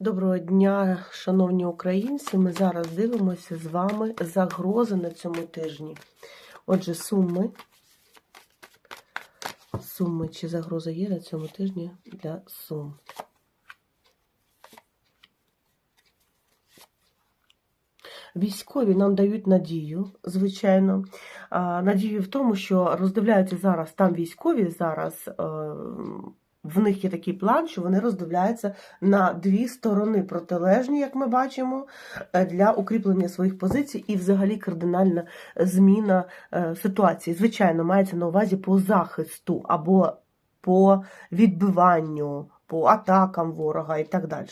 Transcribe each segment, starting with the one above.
Доброго дня, шановні українці. Ми зараз дивимося з вами загрози на цьому тижні. Отже, суми. Суми чи загроза є на цьому тижні для сум. Військові нам дають надію, звичайно. Надію в тому, що роздивляються зараз там військові зараз. В них є такий план, що вони роздивляються на дві сторони протилежні, як ми бачимо, е, для укріплення своїх позицій і взагалі кардинальна зміна е, ситуації. Звичайно, мається на увазі по захисту або по відбиванню, по атакам ворога і так далі.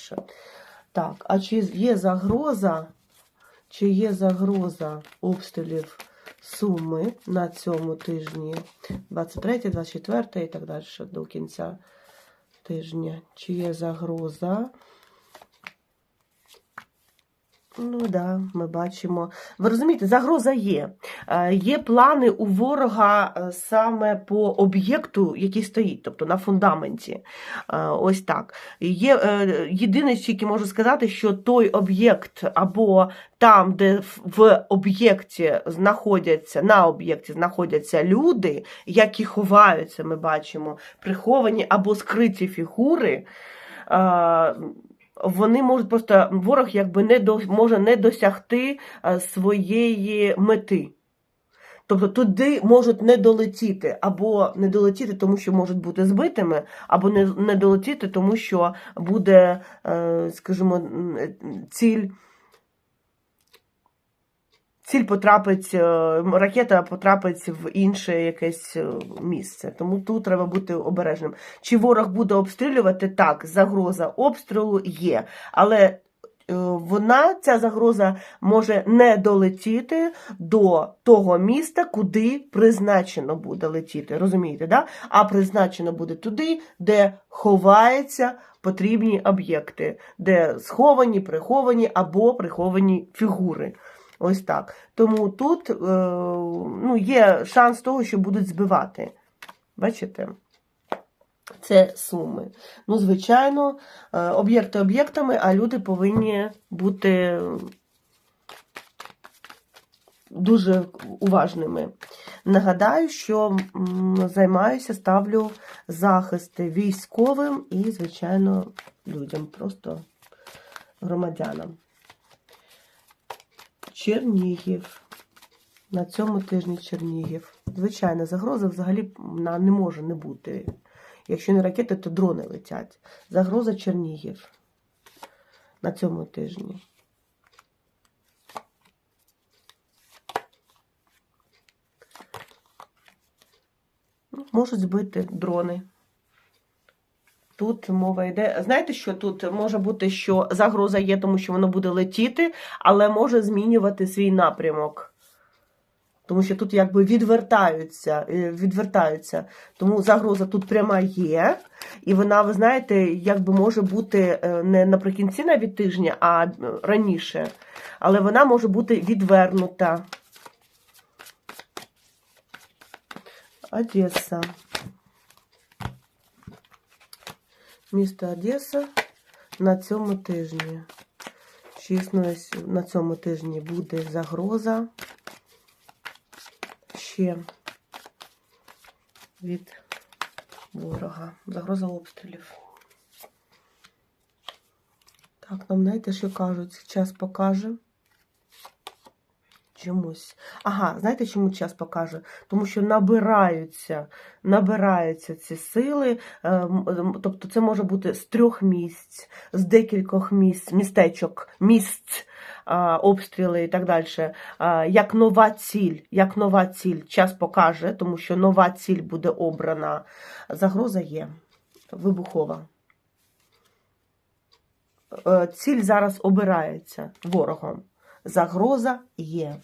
Так, а чи є загроза, чи є загроза обстрілів Суми на цьому тижні 23, 24 і так далі до кінця тижня. Чи є загроза? Ну да, ми бачимо. Ви розумієте, загроза є. Е, Є плани у ворога е, саме по об'єкту, який стоїть, тобто на фундаменті. Е, Ось так. Є єдине, що тільки можу сказати, що той об'єкт або там, де в об'єкті знаходяться, на об'єкті знаходяться люди, які ховаються, ми бачимо, приховані або скриті фігури. Вони можуть просто ворог якби не до, може не досягти е, своєї мети. Тобто туди можуть не долетіти, або не долетіти, тому що можуть бути збитими, або не, не долетіти, тому що буде, е, скажімо, е, ціль. Ціль потрапить, е, ракета потрапить в інше якесь е, місце. Тому тут треба бути обережним. Чи ворог буде обстрілювати? Так, загроза обстрілу є. Але е, вона, ця загроза, може не долетіти до того міста, куди призначено буде летіти. Розумієте, да? А призначено буде туди, де ховаються потрібні об'єкти, де сховані, приховані або приховані фігури. Ось так. Тому тут е, ну, є шанс того, що будуть збивати. Бачите? Це суми. Ну, звичайно, е, об'єкти об'єктами, а люди повинні бути дуже уважними. Нагадаю, що займаюся, ставлю захисти військовим і, звичайно, людям, просто громадянам. Чернігів. На цьому тижні Чернігів. Звичайно, загроза взагалі не може не бути. Якщо не ракети, то дрони летять. Загроза Чернігів на цьому тижні. Можуть збити дрони. Тут мова йде. Знаєте, що тут може бути, що загроза є, тому що воно буде летіти, але може змінювати свій напрямок. Тому що тут якби відвертаються, е, відвертаються. Тому загроза тут пряма є. І вона, ви знаєте, якби може бути е, не наприкінці навіть тижня, а е, раніше. Але вона може бути відвернута. Одеса. Місто Одеса на цьому тижні. Чи існує на цьому тижні буде загроза ще від ворога. Загроза обстрілів. Так, нам знаєте, що кажуть? Час покаже. Чомусь. Ага, знаєте, чому час покаже? Тому що набираються, набираються ці сили. е, м, Тобто це може бути з трьох місць, з декількох місць, містечок, місць, обстріли і так далі. Як нова ціль, як нова ціль, час покаже, тому що нова ціль буде обрана. Загроза є вибухова. Е, Ціль зараз обирається ворогом. Загроза є.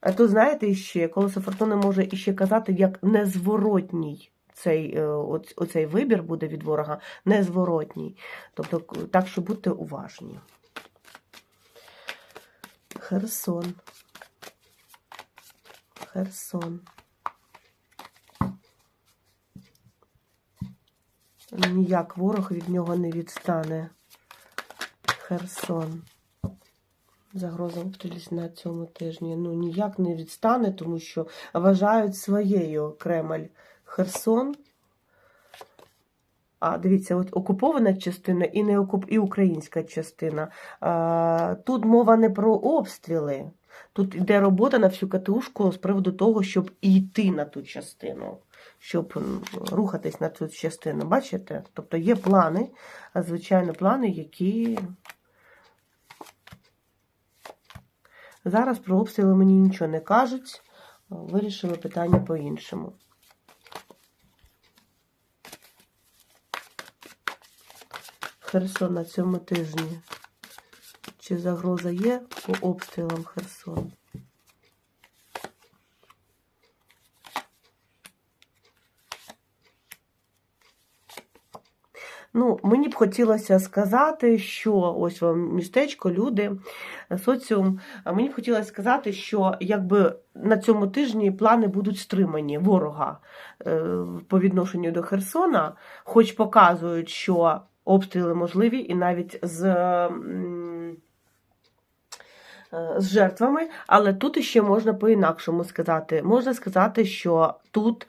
А тут, знаєте, ще колесо фортуни може іще казати, як незворотній цей, е, оцей вибір буде від ворога, незворотній. Тобто, так що будьте уважні. Херсон. Херсон. Ніяк ворог від нього не відстане. Херсон. Загроза обстрілів на цьому тижні. Ну, ніяк не відстане, тому що вважають своєю Кремль Херсон. А дивіться, от окупована частина і не окуп... і українська частина. А, тут мова не про обстріли. Тут йде робота на всю катушку з приводу того, щоб йти на ту частину, щоб рухатись на цю частину. Бачите? Тобто є плани, звичайно, плани, які. Зараз про обстріли мені нічого не кажуть. Вирішили питання по-іншому. Херсон на цьому тижні. Чи загроза є по обстрілам Херсону? Ну, мені б хотілося сказати, що ось вам містечко, люди, соціум. Мені б хотілося сказати, що якби на цьому тижні плани будуть стримані ворога е, по відношенню до Херсона, хоч показують, що обстріли можливі, і навіть з. Е, З жертвами, але тут іще можна по-інакшому сказати. Можна сказати, що тут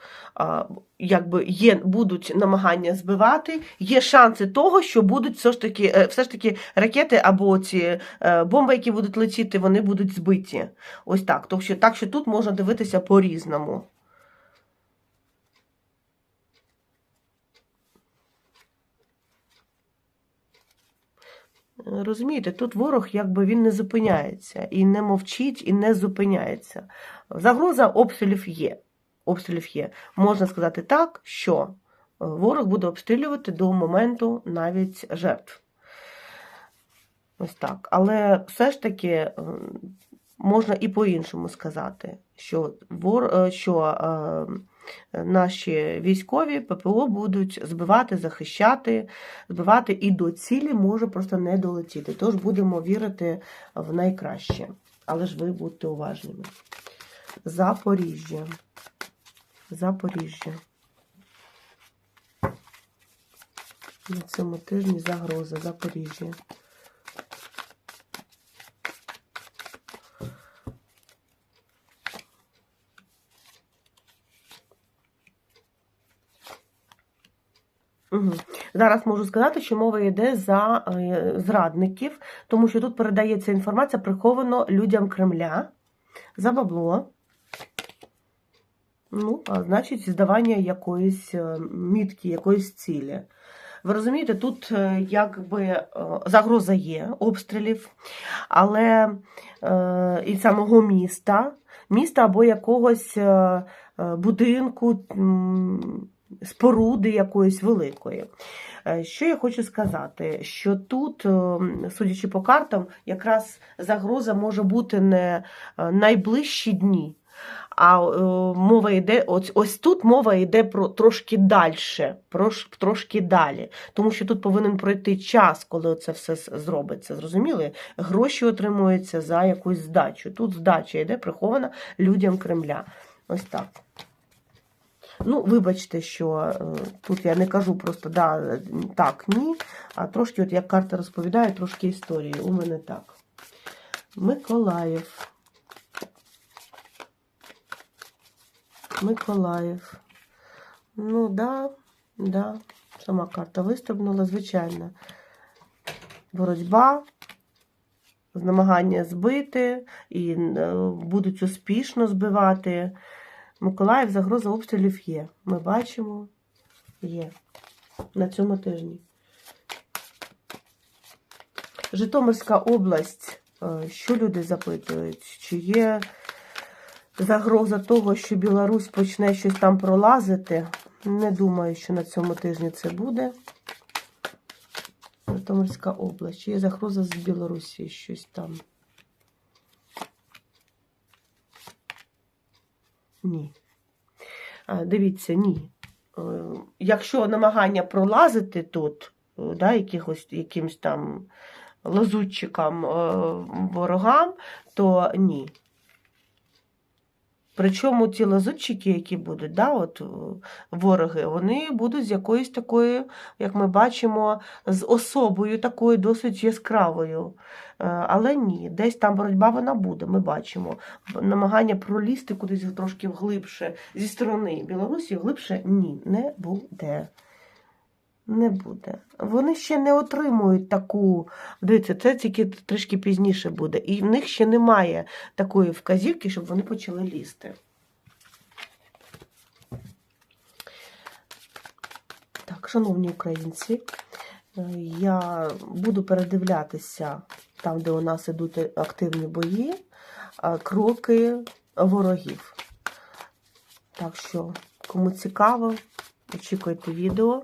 якби є, будуть намагання збивати, є шанси того, що будуть все ж таки, е, все ж таки ракети або ці е, бомби, які будуть летіти, вони будуть збиті. Ось так. Тобто, так що тут можна дивитися по-різному. Розумієте, тут ворог якби він не зупиняється і не мовчить, і не зупиняється. Загроза обстрілів є. Обстрілів є. Можна сказати так, що е, ворог буде обстрілювати до моменту навіть жертв. Ось так. Але все ж таки е, можна і по-іншому сказати, що, вор... е, що наші військові ППО будуть збивати, захищати, збивати і до цілі може просто не долетіти. Тож будемо вірити в найкраще. Але ж ви будьте уважними. Запоріжжя. Запоріжжя. На цьому тижні загроза Запоріжжя. Зараз можу сказати, що мова йде за е, зрадників, тому що тут передається інформація приховано людям Кремля за бабло. Ну, а значить, здавання якоїсь е, мітки, якоїсь цілі. Ви розумієте, тут е, якби загроза є обстрілів, але і самого міста, міста або якогось будинку, споруди якоїсь великої. Е, Що я хочу сказати? Що тут, е, судячи по картам, якраз загроза може бути не е, найближчі дні. А мова йде, ось, ось тут мова йде про трошки далі, трошки далі. Тому що тут повинен пройти час, коли це все зробиться. Зрозуміли? Гроші отримуються за якусь здачу. Тут здача йде прихована людям Кремля. Ось так. Ну, вибачте, що е, тут я не кажу просто да, так, ні, а трошки, от як карта розповідає, трошки історії. У мене так. Миколаїв. Миколаїв. Ну, да, да. Сама карта вистрибнула, звичайно. Боротьба, намагання збити, і е, будуть успішно збивати. Миколаїв загроза обстрілів є. Ми бачимо, є на цьому тижні. Житомирська область. Е, Що люди запитують? Чи є загроза того, що Білорусь почне щось там пролазити? Не думаю, що на цьому тижні це буде. Житомирська область. Чи є загроза з Білорусі щось там? Ні. Дивіться, ні. Е, Якщо намагання пролазити тут, е, да, якихось, якимсь там лазутчикам, е, ворогам, то ні. Причому ті лазутчики, які будуть, да, от, е, вороги, вони будуть з якоюсь такою, як ми бачимо, з особою такою досить яскравою. Е, Але ні, десь там боротьба вона буде, ми бачимо. Намагання пролізти кудись трошки вглибше зі сторони Білорусі глибше ні, не буде. Не буде. Вони ще не отримують таку. Дивіться, це тільки трішки пізніше буде. І в них ще немає такої вказівки, щоб вони почали лізти. Так, шановні українці, е, я буду передивлятися там, де у нас ідуть активні бої, е, кроки ворогів. Так що, кому цікаво, очікуйте відео.